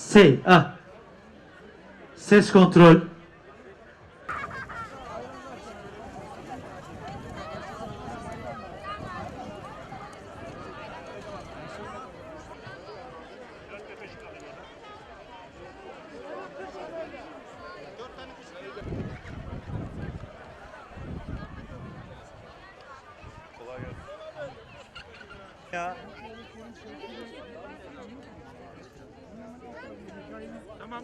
Say. Ah. Ses kontrol. Ya.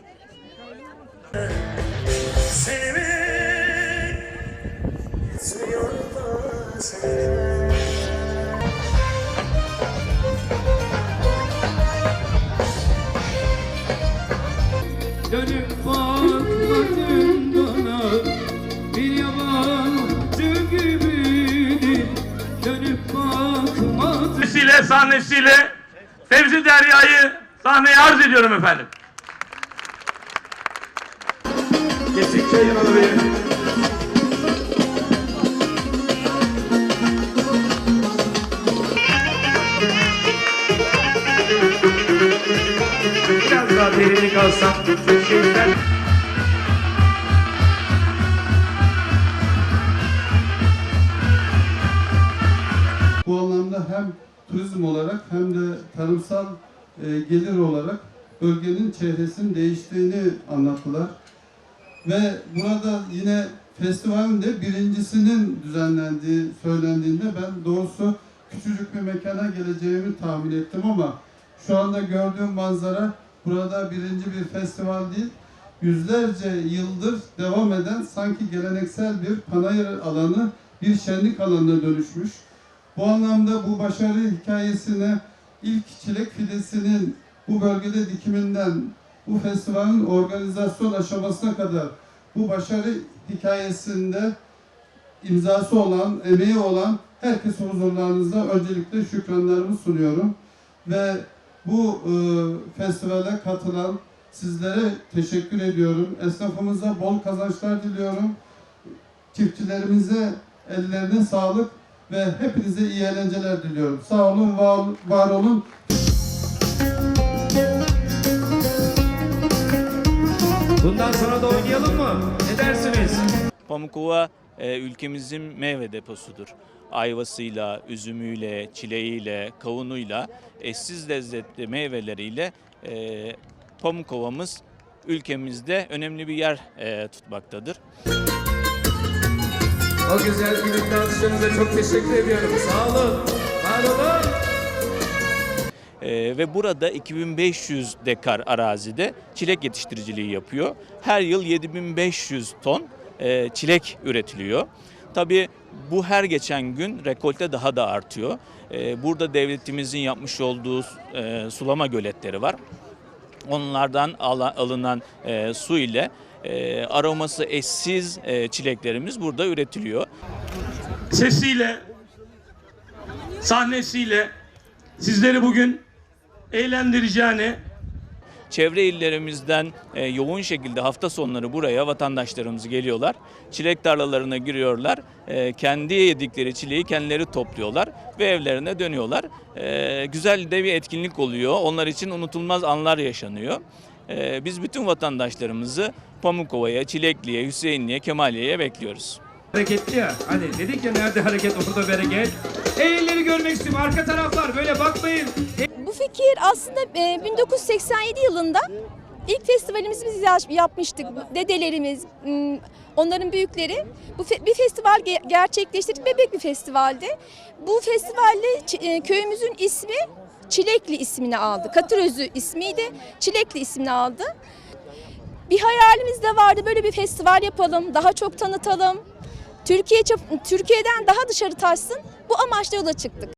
Dönüp bakmadın bana Bir yabancı gibiydi Dönüp bakmadın sahnesiyle sahnesiyle Fevzi Derya'yı sahneye arz ediyorum efendim. Şeyden Bu anlamda hem turizm olarak hem de tarımsal e, gelir olarak bölgenin çehresinin değiştiğini anlattılar. Ve burada yine festivalin de birincisinin düzenlendiği söylendiğinde ben doğrusu küçücük bir mekana geleceğimi tahmin ettim ama şu anda gördüğüm manzara burada birinci bir festival değil, yüzlerce yıldır devam eden sanki geleneksel bir panayır alanı, bir şenlik alanına dönüşmüş. Bu anlamda bu başarı hikayesine ilk çilek fidesinin bu bölgede dikiminden bu festivalin organizasyon aşamasına kadar bu başarı hikayesinde imzası olan, emeği olan herkese huzurlarınızda öncelikle şükranlarımı sunuyorum. Ve bu e, festivale katılan sizlere teşekkür ediyorum. Esnafımıza bol kazançlar diliyorum. Çiftçilerimize ellerine sağlık ve hepinize iyi eğlenceler diliyorum. Sağ olun, var, var olun. Bundan sonra da oynayalım mı? Ne dersiniz? Pamukova e, ülkemizin meyve deposudur. Ayvasıyla, üzümüyle, çileğiyle, kavunuyla, eşsiz lezzetli meyveleriyle e, Pamukova'mız ülkemizde önemli bir yer e, tutmaktadır. O güzel günün dansçınıza çok teşekkür ediyorum. Sağ olun. Var olun. E, ve burada 2500 dekar arazide çilek yetiştiriciliği yapıyor. Her yıl 7500 ton e, çilek üretiliyor. Tabii bu her geçen gün rekolte daha da artıyor. E, burada devletimizin yapmış olduğu e, sulama göletleri var. Onlardan alınan e, su ile aroması eşsiz çileklerimiz burada üretiliyor. sesiyle, sahnesiyle sizleri bugün eğlendireceğini Çevre illerimizden e, yoğun şekilde hafta sonları buraya vatandaşlarımız geliyorlar. Çilek tarlalarına giriyorlar. E, kendi yedikleri çileği kendileri topluyorlar ve evlerine dönüyorlar. E, güzel de bir etkinlik oluyor. Onlar için unutulmaz anlar yaşanıyor. E, biz bütün vatandaşlarımızı Pamukova'ya, Çilekli'ye, Hüseyinli'ye, Kemaliye'ye bekliyoruz. Hareketli ya. Hani dedik ya nerede hareket orada bereket. Eğilleri görmek istiyorum. Arka taraflar böyle bakmayın. Bu fikir aslında e, 1987 yılında ilk festivalimizi biz yapmıştık. Dedelerimiz, onların büyükleri bu bir festival ge- gerçekleştirdik. Bebek bir festivaldi. Bu festivalde e, köyümüzün ismi Çilekli ismini aldı. Katırözü ismiydi. Çilekli ismini aldı. Bir hayalimiz de vardı böyle bir festival yapalım, daha çok tanıtalım. Türkiye Türkiye'den daha dışarı taşsın. Bu amaçla yola çıktık.